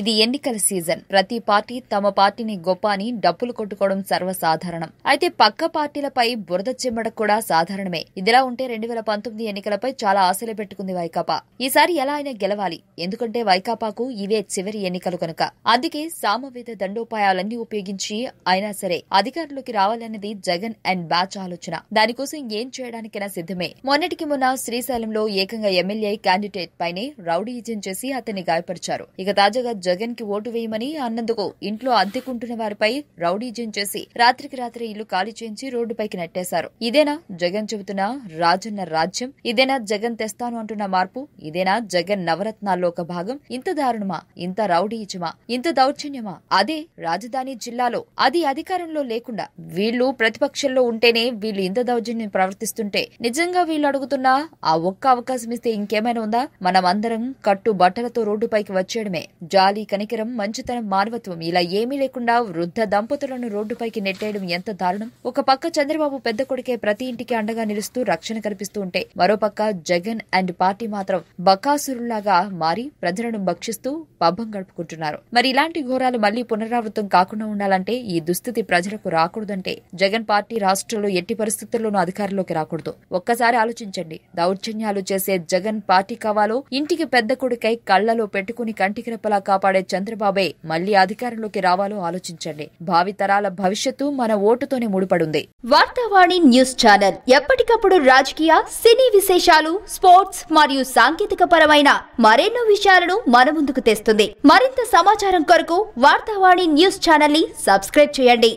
ఇది ఎన్నికల సీజన్. ప్రతి పార్టీ తమ పార్టీని గొప్ప అని డప్పులు కొట్టుకోవడం సర్వసాధారణం. అయితే పక్క పార్టీలపై బురద చిమ్మడం కూడా సాధారణమే. ఇదిలా ఉంటే రెండు వేల పంతొమ్మిది ఎన్నికలపై చాలా ఆశలు పెట్టుకుంది వైకాపా. ఈసారి ఎలా అయినా గెలవాలి. ఎందుకంటే వైకాపాకు ఇవే చివరి ఎన్నికలు కనుక. అందుకే సామవేద దండోపాయాలన్నీ ఉపయోగించి అయినా సరే అధికారంలోకి రావాలన్నది జగన్ అండ్ బ్యాచ్ ఆలోచన. దానికోసం ఏం చేయడానికైనా సిద్ధమే. మొన్నటికి మొన్న శ్రీశైలంలో ఏకంగా ఎమ్మెల్యే క్యాండిడేట్ పైనే రౌడీయిజం చేసి అతన్ని గాయపరిచారు. ఇక తాజాగా జగన్కి ఓటు వేయమని అన్నందుకు ఇంట్లో అద్దెకుంటున్న వారిపై రౌడీజం చేసి రాత్రికి రాత్రి ఇల్లు ఖాళీ చేయించి రోడ్డుపైకి నెట్టేశారు. ఇదేనా జగన్ చెబుతున్న రాజన్న రాజ్యం? ఇదేనా జగన్ తెస్తాను అంటున్న మార్పు? ఇదేనా జగన్ నవరత్నాల్లో ఒక భాగం? ఇంత దారుణమా? ఇంత రౌడీయిజమా? ఇంత దౌర్జన్యమా? అదే రాజధాని జిల్లాలో అది అధికారంలో లేకుండా వీళ్ళు ప్రతిపక్షంలో ఉంటేనే వీళ్ళు ఇంత దౌర్జన్యం ప్రవర్తిస్తుంటే నిజంగా వీళ్ళు అడుగుతున్నా ఆ ఒక్క అవకాశం ఇస్తే ఇంకేమైనా ఉందా? మనమందరం కట్టు బట్టలతో రోడ్డుపైకి వచ్చేయడమే. జాలి కనికరం మంచితనం మానవత్వం ఇలా ఏమీ లేకుండా వృద్ధ దంపతులను రోడ్డుపైకి నెట్టేయడం ఎంత దారుణం? ఒక పక్క చంద్రబాబు పెద్ద కొడుకే ప్రతి ఇంటికి అండగా నిలుస్తూ రక్షణ కల్పిస్తూ ఉంటే మరోపక్క జగన్ అండ్ పార్టీ మాత్రం బకాసురులాగా మారి ప్రజలను భక్షిస్తూ పబ్బం గడుపుకుంటున్నారు. మరి ఇలాంటి ఘోరాలు మళ్ళీ పునరావృతం కాకుండా ఉండాలంటే ఈ దుస్థితి ప్రజలకు రాకూడదంటే జగన్ పార్టీ రాష్ట్రంలో ఎట్టి పరిస్థితుల్లోనూ అధికారంలోకి రాకూడదు. ఒక్కసారి ఆలోచించండి. దౌర్జన్యాలు చేసే జగన్ పార్టీ కావాలో ఇంటికి పెద్ద కొడుకై కళ్ళలో పెట్టుకుని కంటికి రెప్పలా కాపాడే చంద్రబాబే మళ్ళీ అధికారంలోకి రావాలో ఆలోచించండి. భావితరాల భవిష్యత్తు మన ఓటుతోనే ముడిపడుంది. వార్తావాణి న్యూస్ ఛానల్ ఎప్పటికప్పుడు రాజకీయ సినీ విశేషాలు స్పోర్ట్స్ మరియు సాంకేతిక పరమైన మరెన్నో విషయాలను మన ముందుకు తెస్తుంది. మరింత సమాచారం కొరకు వార్తావాణి న్యూస్ ఛానల్ని సబ్స్క్రైబ్ చేయండి.